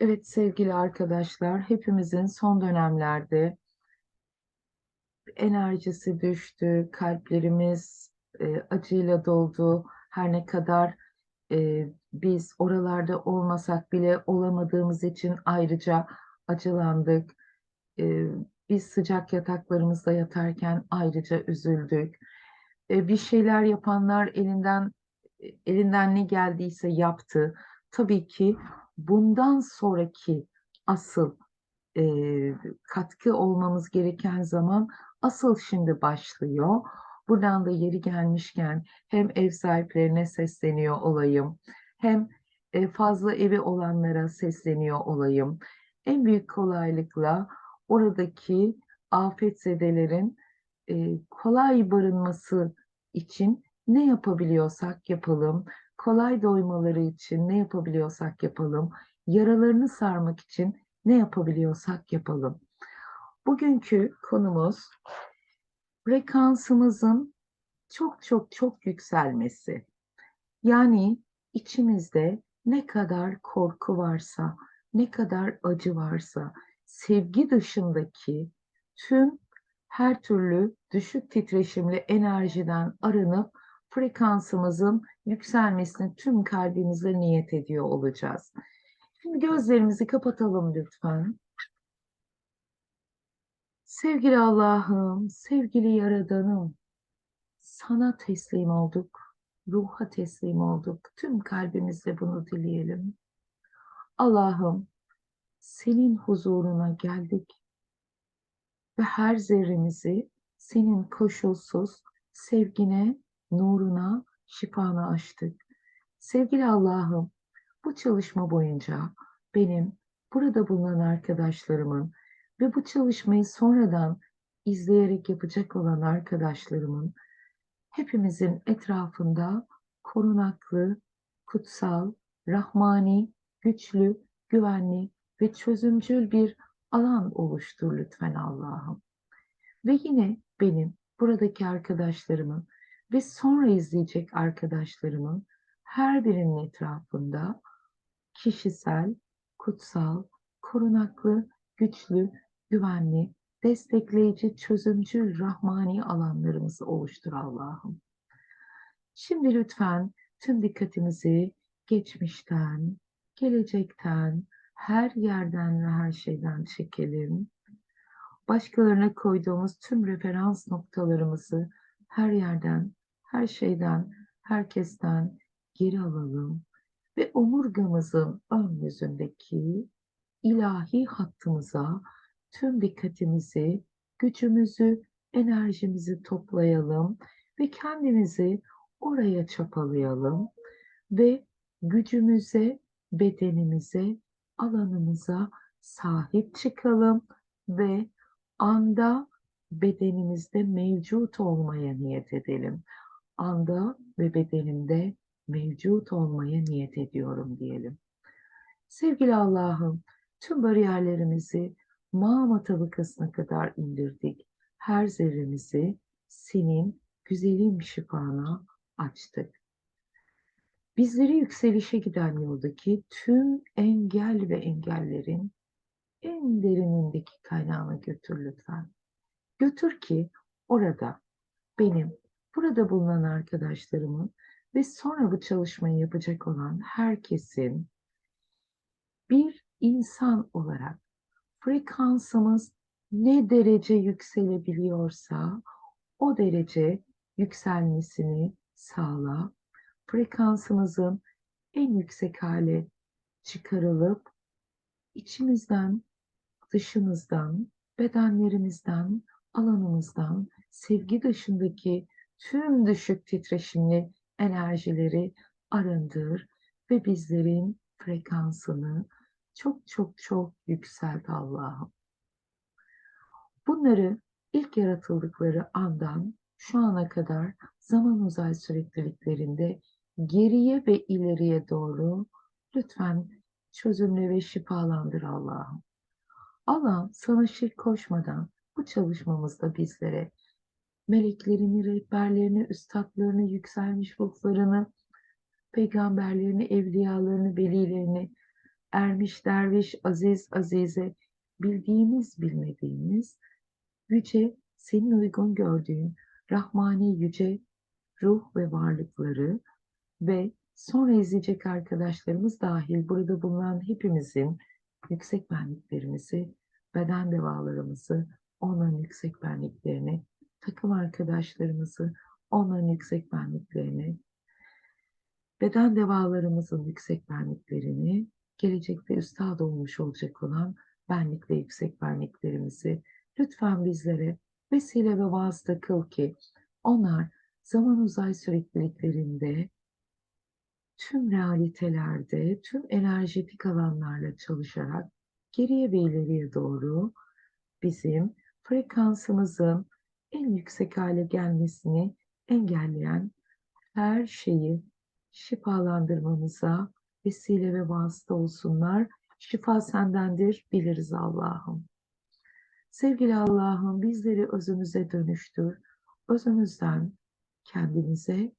Evet sevgili arkadaşlar, hepimizin son dönemlerde enerjisi düştü, kalplerimiz e, acıyla doldu. Her ne kadar e, biz oralarda olmasak bile olamadığımız için ayrıca acılandık. E, biz sıcak yataklarımızda yatarken ayrıca üzüldük. E, bir şeyler yapanlar elinden elinden ne geldiyse yaptı. Tabii ki bundan sonraki asıl e, katkı olmamız gereken zaman asıl şimdi başlıyor. Buradan da yeri gelmişken hem ev sahiplerine sesleniyor olayım, hem e, fazla evi olanlara sesleniyor olayım. En büyük kolaylıkla oradaki afetzedelerin e, kolay barınması için ne yapabiliyorsak yapalım. Kolay doymaları için ne yapabiliyorsak yapalım. Yaralarını sarmak için ne yapabiliyorsak yapalım. Bugünkü konumuz frekansımızın çok çok çok yükselmesi. Yani içimizde ne kadar korku varsa, ne kadar acı varsa, sevgi dışındaki tüm her türlü düşük titreşimli enerjiden arınıp frekansımızın yükselmesini tüm kalbimizle niyet ediyor olacağız. Şimdi gözlerimizi kapatalım lütfen. Sevgili Allah'ım, sevgili Yaradanım, sana teslim olduk, ruha teslim olduk. Tüm kalbimizle bunu dileyelim. Allah'ım, senin huzuruna geldik ve her zerremizi senin koşulsuz sevgine, nuruna, şifana açtık. Sevgili Allah'ım, bu çalışma boyunca benim burada bulunan arkadaşlarımın ve bu çalışmayı sonradan izleyerek yapacak olan arkadaşlarımın hepimizin etrafında korunaklı, kutsal, rahmani, güçlü, güvenli ve çözümcül bir alan oluştur lütfen Allah'ım. Ve yine benim buradaki arkadaşlarımın ve sonra izleyecek arkadaşlarımın her birinin etrafında kişisel, kutsal, korunaklı, güçlü, güvenli, destekleyici, çözümcü, rahmani alanlarımızı oluştur Allah'ım. Şimdi lütfen tüm dikkatimizi geçmişten, gelecekten, her yerden ve her şeyden çekelim. Başkalarına koyduğumuz tüm referans noktalarımızı her yerden, her şeyden, herkesten geri alalım ve omurgamızın ön yüzündeki ilahi hattımıza tüm dikkatimizi, gücümüzü, enerjimizi toplayalım ve kendimizi oraya çapalayalım ve gücümüze, bedenimize, alanımıza sahip çıkalım ve anda bedenimizde mevcut olmaya niyet edelim. Anda ve bedenimde mevcut olmaya niyet ediyorum diyelim. Sevgili Allah'ım, tüm bariyerlerimizi mağma tabakasına kadar indirdik. Her zerremizi senin güzelim şifana açtık. Bizleri yükselişe giden yoldaki tüm engel ve engellerin en derinindeki kaynağına götür lütfen. Götür ki orada benim, burada bulunan arkadaşlarımın ve sonra bu çalışmayı yapacak olan herkesin bir insan olarak frekansımız ne derece yükselebiliyorsa o derece yükselmesini sağla. Frekansımızın en yüksek hale çıkarılıp içimizden, dışımızdan, bedenlerimizden, alanımızdan, sevgi dışındaki tüm düşük titreşimli enerjileri arındır ve bizlerin frekansını çok çok çok yükselt Allah'ım. Bunları ilk yaratıldıkları andan şu ana kadar zaman uzay sürekliliklerinde geriye ve ileriye doğru lütfen çözümle ve şifalandır Allah'ım. Allah sana şirk koşmadan bu çalışmamızda bizlere meleklerini, rehberlerini, üstadlarını, yükselmiş ruhlarını, peygamberlerini, evliyalarını, velilerini, ermiş derviş, aziz azize, bildiğimiz bilmediğimiz, yüce, senin uygun gördüğün, rahmani yüce ruh ve varlıkları ve sonra izleyecek arkadaşlarımız dahil burada bulunan hepimizin yüksek benliklerimizi, beden devalarımızı, onların yüksek benliklerini, takım arkadaşlarımızı, onların yüksek benliklerini, beden devalarımızın yüksek benliklerini, gelecekte üstad olmuş olacak olan benlik ve yüksek benliklerimizi lütfen bizlere vesile ve vasıta kıl ki onlar zaman uzay sürekliliklerinde tüm realitelerde, tüm enerjetik alanlarla çalışarak geriye ve ileriye doğru bizim frekansımızın en yüksek hale gelmesini engelleyen her şeyi şifalandırmamıza vesile ve vasıta olsunlar. Şifa sendendir, biliriz Allah'ım. Sevgili Allah'ım bizleri özümüze dönüştür. Özümüzden kendimize,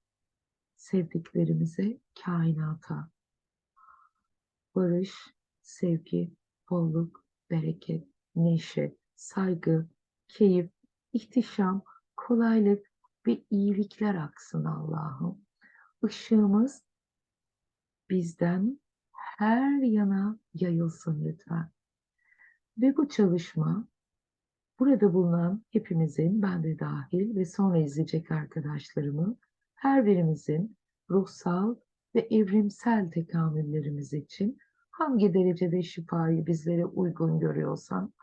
sevdiklerimize, kainata. Barış, sevgi, bolluk, bereket, neşe, saygı, keyif, ihtişam, kolaylık ve iyilikler aksın Allah'ım. Işığımız bizden her yana yayılsın lütfen. Ve bu çalışma burada bulunan hepimizin, ben de dahil ve sonra izleyecek arkadaşlarımın, her birimizin ruhsal ve evrimsel tekamüllerimiz için hangi derecede şifayı bizlere uygun görüyorsan,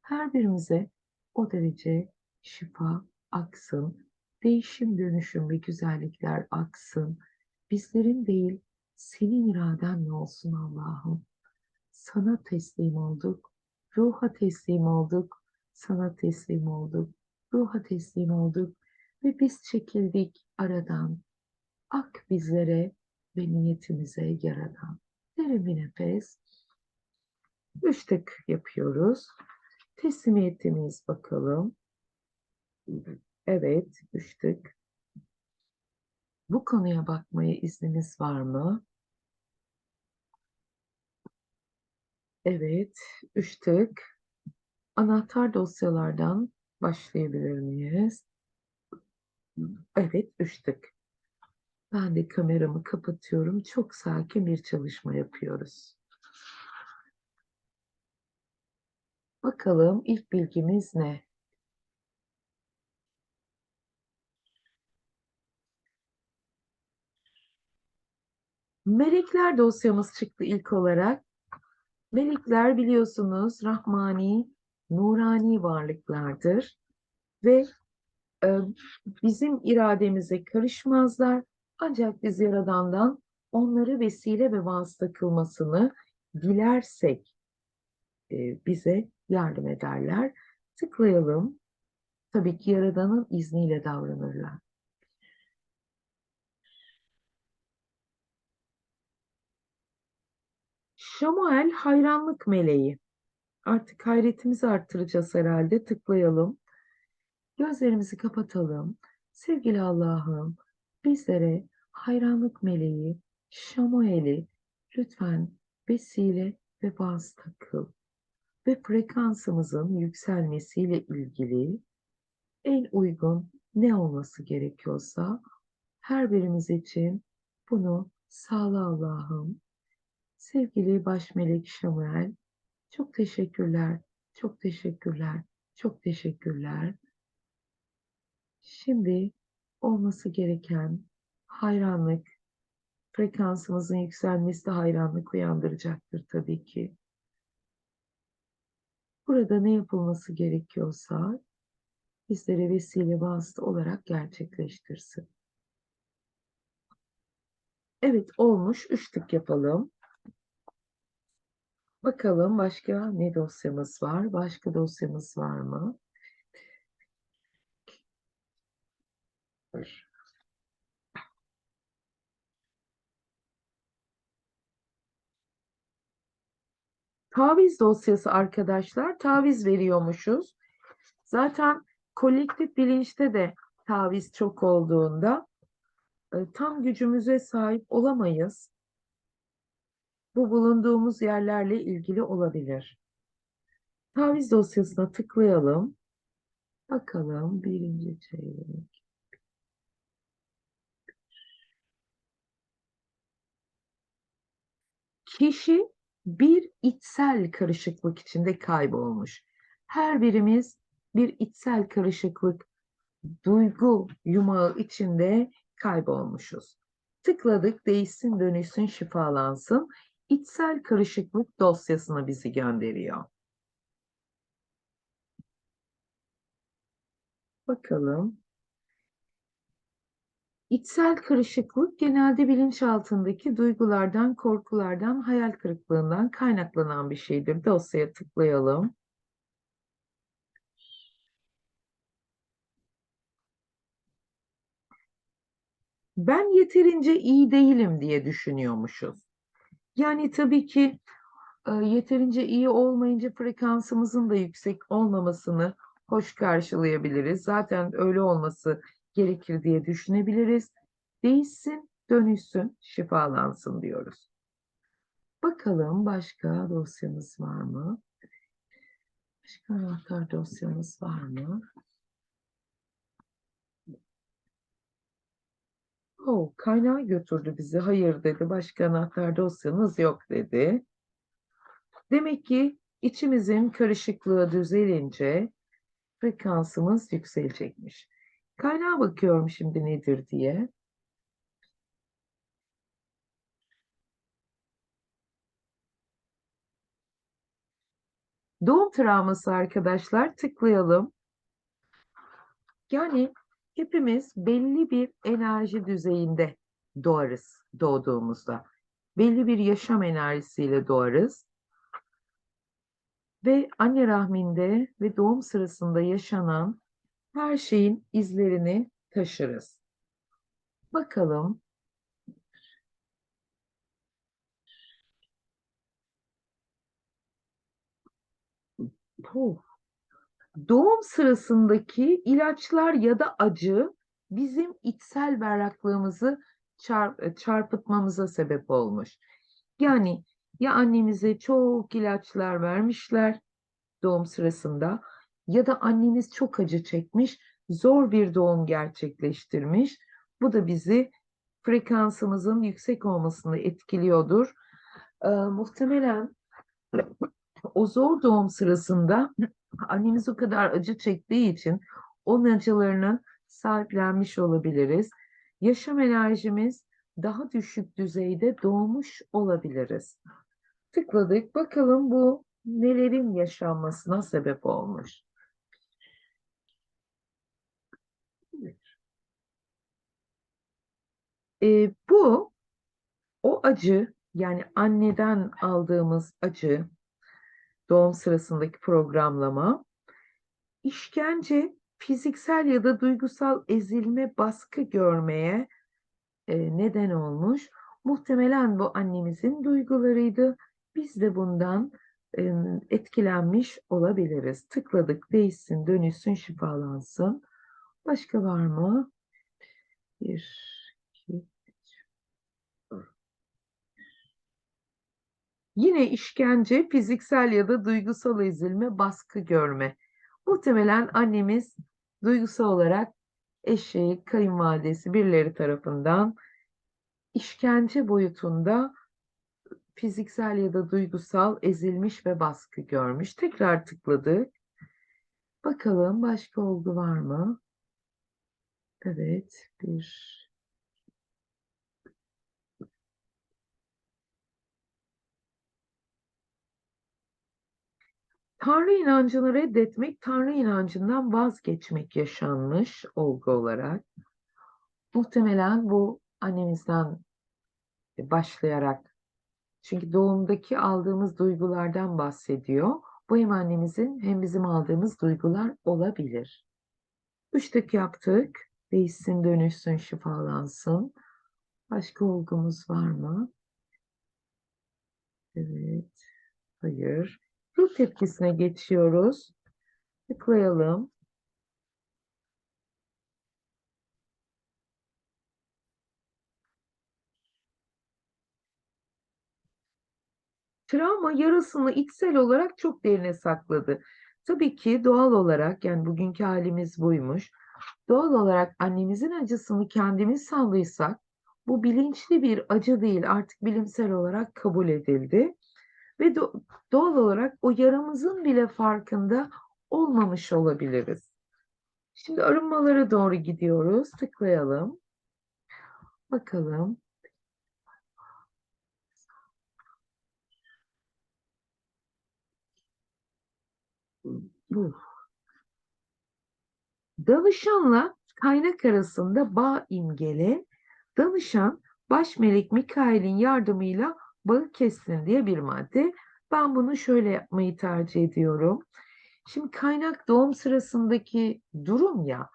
her birimize o derece şifa aksın, değişim, dönüşüm ve güzellikler aksın. Bizlerin değil, senin iradenle olsun Allah'ım. Sana teslim olduk, ruha teslim olduk, sana teslim olduk, ruha teslim olduk ve biz çekildik aradan. Ak bizlere ve niyetimize yaradan. Derin bir nefes. Üç tık yapıyoruz. Teslimiyetimiz bakalım. Evet, üç tık. Bu konuya bakmaya izniniz var mı? Evet, üç tık. Anahtar dosyalardan başlayabilir miyiz? Evet, üç tık. Ben de kameramı kapatıyorum. Çok sakin bir çalışma yapıyoruz. Bakalım ilk bilgimiz ne? Melekler dosyamız çıktı ilk olarak. Melekler biliyorsunuz Rahmani, nurani varlıklardır ve e, bizim irademize karışmazlar. Ancak biz Yaradan'dan onları vesile ve vasıta kılmasını dilersek e, bize yardım ederler. Tıklayalım. Tabii ki Yaradan'ın izniyle davranırlar. Şamuel hayranlık meleği. Artık hayretimizi arttıracağız herhalde. Tıklayalım. Gözlerimizi kapatalım. Sevgili Allah'ım bizlere hayranlık meleği Şamuel'i lütfen vesile ve vasıta kıl. Ve frekansımızın yükselmesiyle ilgili en uygun ne olması gerekiyorsa her birimiz için bunu sağla Allah'ım. Sevgili baş melek Şamuel, çok teşekkürler, çok teşekkürler, çok teşekkürler. Şimdi olması gereken hayranlık, frekansımızın yükselmesi de hayranlık uyandıracaktır tabii ki. Burada ne yapılması gerekiyorsa bizlere vesile vasıta olarak gerçekleştirsin. Evet olmuş. Üç tık yapalım. Bakalım başka ne dosyamız var? Başka dosyamız var mı? Taviz dosyası arkadaşlar. Taviz veriyormuşuz. Zaten kolektif bilinçte de taviz çok olduğunda e, tam gücümüze sahip olamayız. Bu bulunduğumuz yerlerle ilgili olabilir. Taviz dosyasına tıklayalım. Bakalım birinci çeyrek. Kişi bir içsel karışıklık içinde kaybolmuş. Her birimiz bir içsel karışıklık, duygu yumağı içinde kaybolmuşuz. Tıkladık, değişsin, dönüşsün, şifalansın. İçsel karışıklık dosyasına bizi gönderiyor. Bakalım. İçsel karışıklık genelde bilinçaltındaki duygulardan, korkulardan, hayal kırıklığından kaynaklanan bir şeydir. Dosyaya tıklayalım. Ben yeterince iyi değilim diye düşünüyormuşuz. Yani tabii ki e, yeterince iyi olmayınca frekansımızın da yüksek olmamasını hoş karşılayabiliriz. Zaten öyle olması gerekir diye düşünebiliriz. Değişsin, dönüşsün, şifalansın diyoruz. Bakalım başka dosyamız var mı? Başka anahtar dosyamız var mı? Oh, kaynağı götürdü bizi. Hayır dedi. Başka anahtar dosyanız yok dedi. Demek ki içimizin karışıklığı düzelince frekansımız yükselecekmiş. Kaynağa bakıyorum şimdi nedir diye. Doğum travması arkadaşlar tıklayalım. Yani hepimiz belli bir enerji düzeyinde doğarız doğduğumuzda. Belli bir yaşam enerjisiyle doğarız. Ve anne rahminde ve doğum sırasında yaşanan her şeyin izlerini taşırız. Bakalım. Puh. Doğum sırasındaki ilaçlar ya da acı bizim içsel berraklığımızı çarp çarpıtmamıza sebep olmuş. Yani ya annemize çok ilaçlar vermişler doğum sırasında ya da annemiz çok acı çekmiş, zor bir doğum gerçekleştirmiş. Bu da bizi frekansımızın yüksek olmasını etkiliyordur. Ee, muhtemelen o zor doğum sırasında annemiz o kadar acı çektiği için onun acılarını sahiplenmiş olabiliriz. Yaşam enerjimiz daha düşük düzeyde doğmuş olabiliriz. Tıkladık. Bakalım bu nelerin yaşanmasına sebep olmuş. E, bu o acı yani anneden aldığımız acı doğum sırasındaki programlama işkence fiziksel ya da duygusal ezilme baskı görmeye e, neden olmuş. Muhtemelen bu annemizin duygularıydı. Biz de bundan e, etkilenmiş olabiliriz. Tıkladık değişsin, dönüşsün, şifalansın. Başka var mı? Bir, iki, Yine işkence, fiziksel ya da duygusal ezilme, baskı görme. Muhtemelen annemiz duygusal olarak eşi, kayınvalidesi birileri tarafından işkence boyutunda fiziksel ya da duygusal ezilmiş ve baskı görmüş. Tekrar tıkladık. Bakalım başka olgu var mı? Evet, bir Tanrı inancını reddetmek, Tanrı inancından vazgeçmek yaşanmış olgu olarak. Muhtemelen bu annemizden başlayarak, çünkü doğumdaki aldığımız duygulardan bahsediyor. Bu hem annemizin hem bizim aldığımız duygular olabilir. Üç tık yaptık. Değişsin, dönüşsün, şifalansın. Başka olgumuz var mı? Evet. Hayır. Ruh tepkisine geçiyoruz. Tıklayalım. travma yarasını içsel olarak çok derine sakladı. Tabii ki doğal olarak yani bugünkü halimiz buymuş. Doğal olarak annemizin acısını kendimiz sandıysak bu bilinçli bir acı değil artık bilimsel olarak kabul edildi. Ve do- doğal olarak o yaramızın bile farkında olmamış olabiliriz. Şimdi arınmalara doğru gidiyoruz. Tıklayalım. Bakalım. Bu. Danışanla kaynak arasında bağ imgeli. Danışan baş melek Mikail'in yardımıyla bağı kessin diye bir madde. Ben bunu şöyle yapmayı tercih ediyorum. Şimdi kaynak doğum sırasındaki durum ya,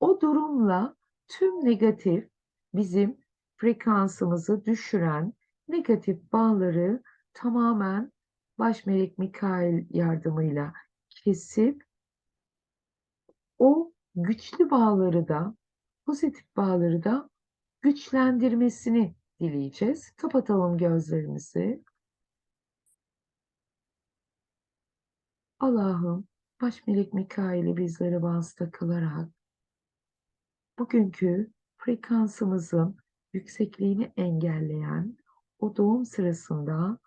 o durumla tüm negatif bizim frekansımızı düşüren negatif bağları tamamen baş melek Mikail yardımıyla kesip o güçlü bağları da pozitif bağları da güçlendirmesini dileyeceğiz. Kapatalım gözlerimizi. Allah'ım baş melek Mikail'i bizlere vasıta kılarak bugünkü frekansımızın yüksekliğini engelleyen o doğum sırasında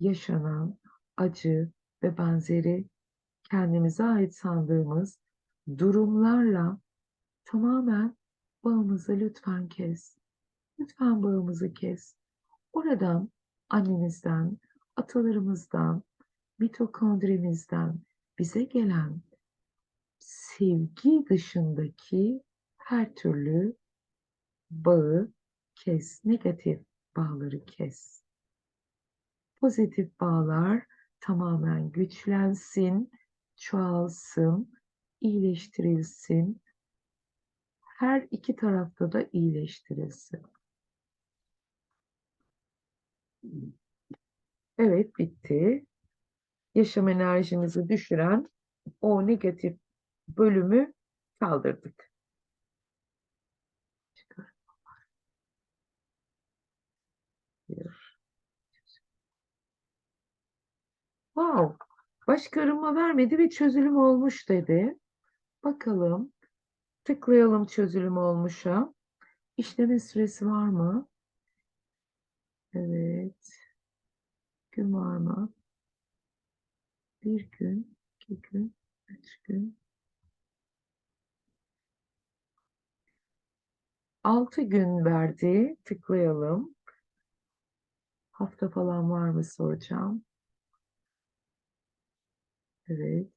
yaşanan acı ve benzeri kendimize ait sandığımız durumlarla tamamen bağımızı lütfen kes. Lütfen bağımızı kes. Oradan annemizden, atalarımızdan, mitokondrimizden bize gelen sevgi dışındaki her türlü bağı kes, negatif bağları kes. Pozitif bağlar tamamen güçlensin, çoğalsın, iyileştirilsin. Her iki tarafta da iyileştirilsin. Evet bitti. Yaşam enerjimizi düşüren o negatif bölümü kaldırdık. Wow. Başka arınma vermedi ve çözülüm olmuş dedi. Bakalım. Tıklayalım çözülüm olmuşa. İşleme süresi var mı? Evet. Mı? Bir gün, iki gün, üç gün. Altı gün verdi. Tıklayalım. Hafta falan var mı soracağım. Evet.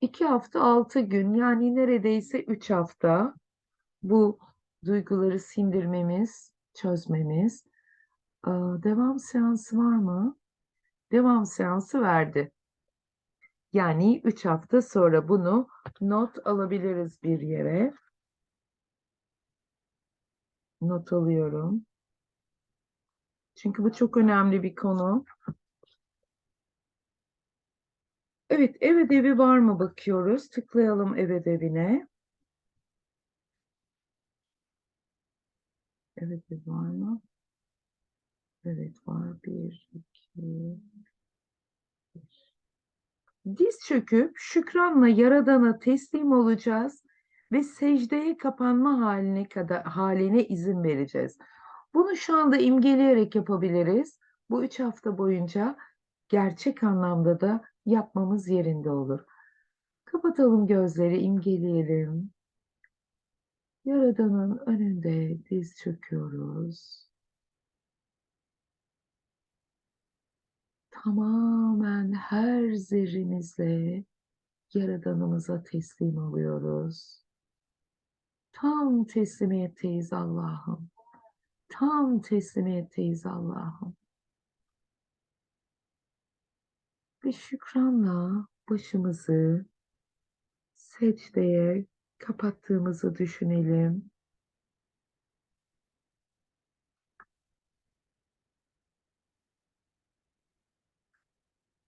İki hafta altı gün yani neredeyse üç hafta bu duyguları sindirmemiz, çözmemiz. Devam seansı var mı? Devam seansı verdi. Yani üç hafta sonra bunu not alabiliriz bir yere. Not alıyorum. Çünkü bu çok önemli bir konu. Evet, ev ödevi var mı bakıyoruz. Tıklayalım ev ödevine. Ev ödevi var mı? Evet var. Bir, iki, üç. Diz çöküp şükranla Yaradan'a teslim olacağız ve secdeye kapanma haline kadar haline izin vereceğiz. Bunu şu anda imgeleyerek yapabiliriz. Bu üç hafta boyunca gerçek anlamda da yapmamız yerinde olur. Kapatalım gözleri, imgeleyelim. Yaradan'ın önünde diz çöküyoruz. Tamamen her zerrimizle Yaradanımıza teslim oluyoruz. Tam teslimiyetteyiz Allah'ım. Tam teslimiyetteyiz Allah'ım. Ve şükranla başımızı secdeye kapattığımızı düşünelim.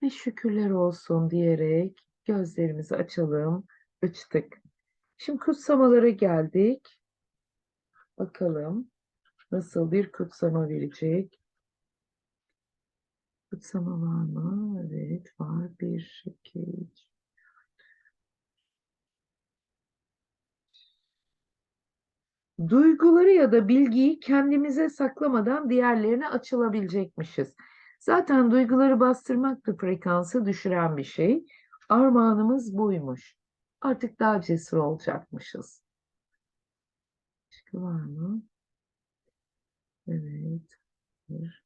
Ve şükürler olsun diyerek gözlerimizi açalım. Açtık. Şimdi kutsamalara geldik. Bakalım nasıl bir kutsama verecek. Kutsama var mı? Evet var. Bir, iki, üç. Duyguları ya da bilgiyi kendimize saklamadan diğerlerine açılabilecekmişiz. Zaten duyguları bastırmak da frekansı düşüren bir şey. Armağanımız buymuş. Artık daha cesur olacakmışız. Başka var mı? Evet. Bir.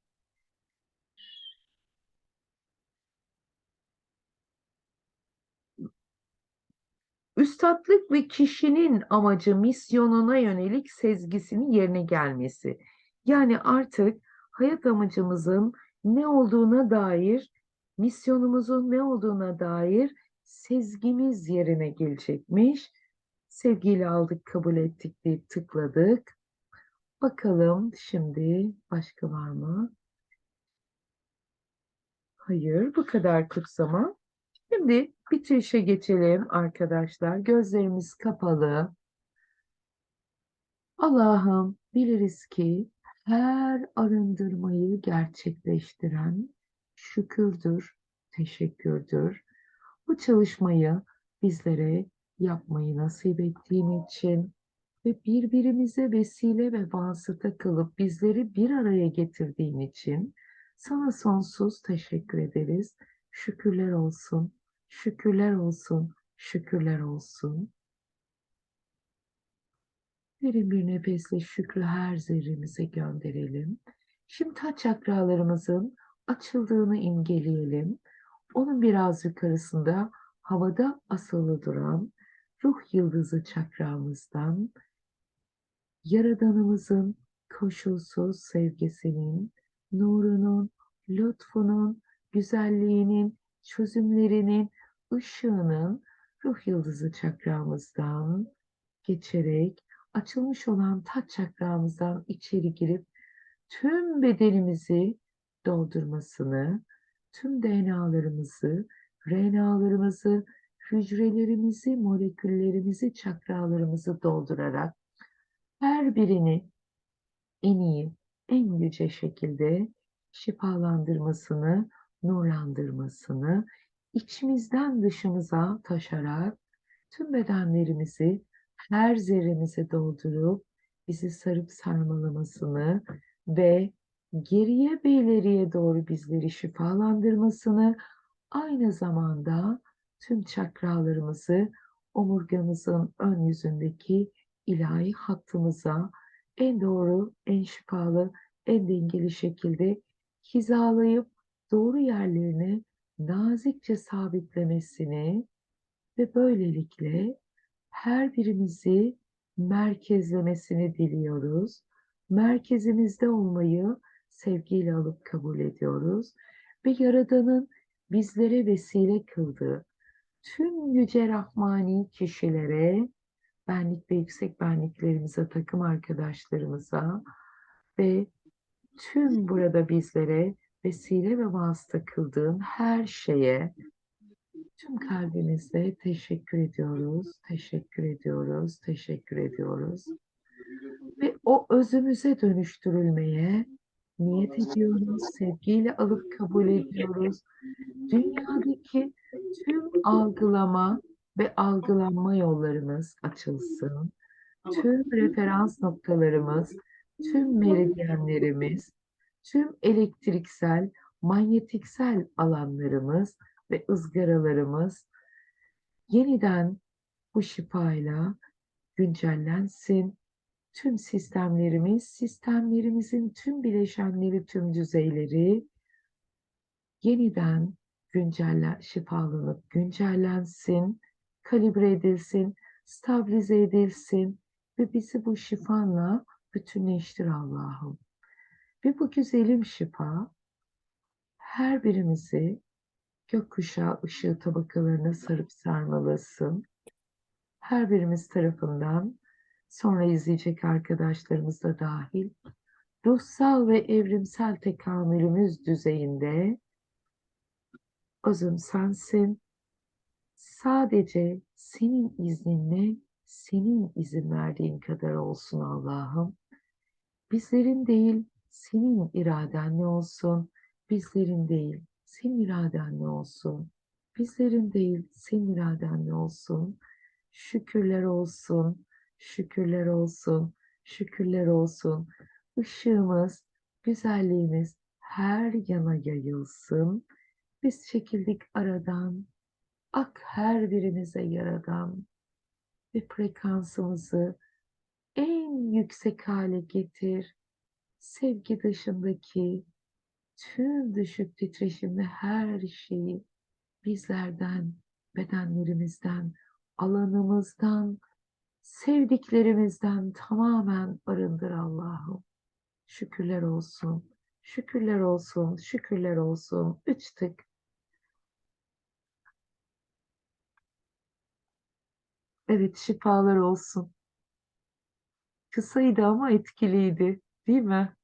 Üstatlık ve kişinin amacı misyonuna yönelik sezgisinin yerine gelmesi. Yani artık hayat amacımızın ne olduğuna dair, misyonumuzun ne olduğuna dair sezgimiz yerine gelecekmiş. Sevgiyle aldık, kabul ettik deyip tıkladık. Bakalım şimdi başka var mı? Hayır, bu kadar kutsama. Şimdi bitirişe geçelim arkadaşlar. Gözlerimiz kapalı. Allah'ım biliriz ki her arındırmayı gerçekleştiren şükürdür, teşekkürdür. Bu çalışmayı bizlere yapmayı nasip ettiğin için ve birbirimize vesile ve vasıta kılıp bizleri bir araya getirdiğin için sana sonsuz teşekkür ederiz. Şükürler olsun, şükürler olsun, şükürler olsun. Derin bir nefesle şükrü her zerremize gönderelim. Şimdi taç çakralarımızın açıldığını imgeleyelim. Onun biraz yukarısında havada asılı duran ruh yıldızı çakramızdan Yaradanımızın koşulsuz sevgisinin, nurunun, lütfunun, güzelliğinin, çözümlerinin, ışığının ruh yıldızı çakramızdan geçerek açılmış olan taç çakramızdan içeri girip tüm bedenimizi doldurmasını, tüm DNA'larımızı, RNA'larımızı, hücrelerimizi, moleküllerimizi, çakralarımızı doldurarak her birini en iyi, en yüce şekilde şifalandırmasını, nurlandırmasını, içimizden dışımıza taşarak tüm bedenlerimizi her zerremize doldurup bizi sarıp sarmalamasını ve geriye ve ileriye doğru bizleri şifalandırmasını aynı zamanda tüm çakralarımızı omurgamızın ön yüzündeki ilahi hattımıza en doğru, en şifalı, en dengeli şekilde hizalayıp doğru yerlerine nazikçe sabitlemesini ve böylelikle her birimizi merkezlemesini diliyoruz. Merkezimizde olmayı sevgiyle alıp kabul ediyoruz ve Yaradan'ın bizlere vesile kıldığı tüm yüce rahmani kişilere benlik ve yüksek benliklerimize, takım arkadaşlarımıza ve tüm burada bizlere vesile ve vasıta kıldığın her şeye tüm kalbimizle teşekkür ediyoruz, teşekkür ediyoruz, teşekkür ediyoruz. Ve o özümüze dönüştürülmeye niyet ediyoruz, sevgiyle alıp kabul ediyoruz. Dünyadaki tüm algılama ve algılanma yollarımız açılsın. Tüm referans noktalarımız, tüm meridyenlerimiz, tüm elektriksel, manyetiksel alanlarımız ve ızgaralarımız yeniden bu şifayla güncellensin. Tüm sistemlerimiz, sistemlerimizin tüm bileşenleri, tüm düzeyleri yeniden güncellen, şifalanıp güncellensin, kalibre edilsin, stabilize edilsin ve bizi bu şifanla bütünleştir Allah'ım. Ve bu güzelim şifa her birimizi gökkuşağı ışığı tabakalarına sarıp sarmalasın. Her birimiz tarafından sonra izleyecek arkadaşlarımız da dahil ruhsal ve evrimsel tekamülümüz düzeyinde özüm sensin. Sadece senin izninle, senin izin verdiğin kadar olsun Allah'ım. Bizlerin değil, senin iradenle olsun. bizlerin değil, senin iradenle olsun. Bizlerin değil, senin iradenle olsun. Şükürler olsun, şükürler olsun, şükürler olsun. Işığımız, güzelliğimiz her yana yayılsın. Biz çekildik aradan, ak her birimize yaradan ve frekansımızı en yüksek hale getir. Sevgi dışındaki tüm düşük titreşimli her şeyi bizlerden, bedenlerimizden, alanımızdan, sevdiklerimizden tamamen arındır Allah'ım. Şükürler olsun, şükürler olsun, şükürler olsun. Üç tık. Evet, şifalar olsun. Kısaydı ama etkiliydi, değil mi?